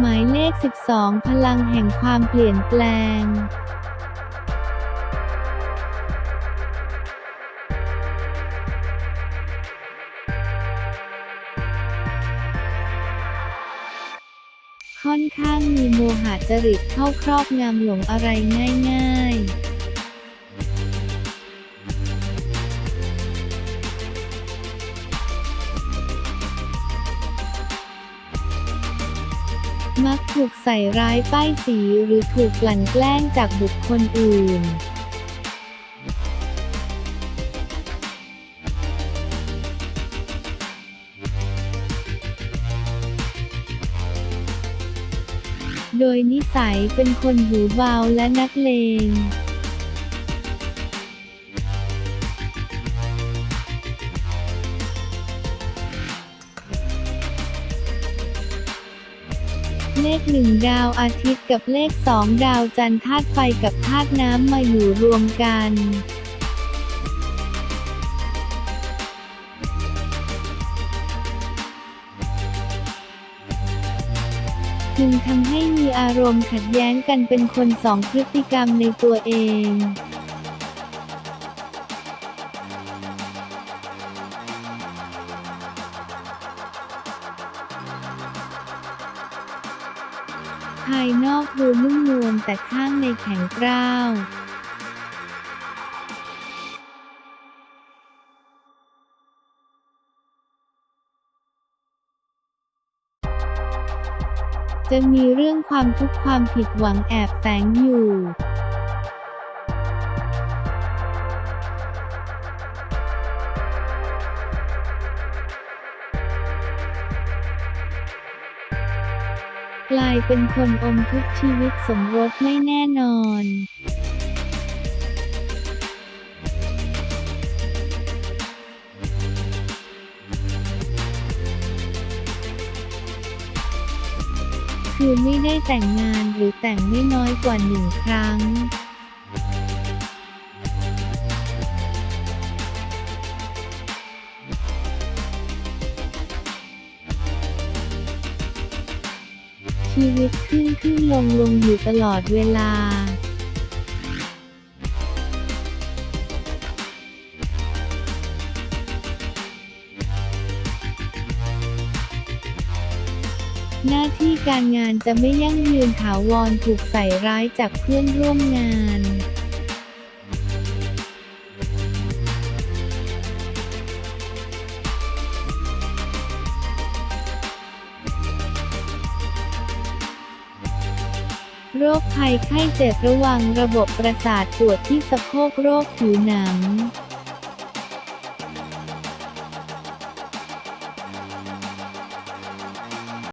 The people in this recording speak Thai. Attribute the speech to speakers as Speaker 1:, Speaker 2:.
Speaker 1: หมายเลข 12 พลังแห่งความเปลี่ยนแปลงค่อนข้างมีโมหะจริตเข้าครอบงำหลงอะไรง่ายๆ มักถูกใส่ร้ายป้ายสีหรือถูกกลั่นแกล้งจากบุคคลอื่นโดยนิสัยเป็นคนหูเบาและนักเลง เลขหนึ่งดาวอาทิตย์กับเลขสองดาวจันทร์ธาตุไฟกับธาตุน้ำมาอยู่รวมกันจึงทำให้มีอารมณ์ขัดแย้งกันเป็นคนสองพฤติกรรมในตัวเอง ภายนอกดูนุ่มนวลแต่ข้างในแข็งกร้าวจะมีเรื่องความทุกข์ความผิดหวังแอบแฝงอยู่ กลายเป็นคนอมทุกชีวิตสมรสไม่แน่นอนคือไม่ได้แต่งงานหรือแต่งไม่น้อยกว่าหนึ่งครั้ง ชีวิตขึ้นขึ้นลงลงอยู่ตลอดเวลาหน้าที่การงานจะไม่ยั่งยืนถาวรถูกใส่ร้ายจากเพื่อนร่วมงาน รคภัยไข้เจ็บระวังระบบประสาทปวดที่สะโพกโรคผิวหนัง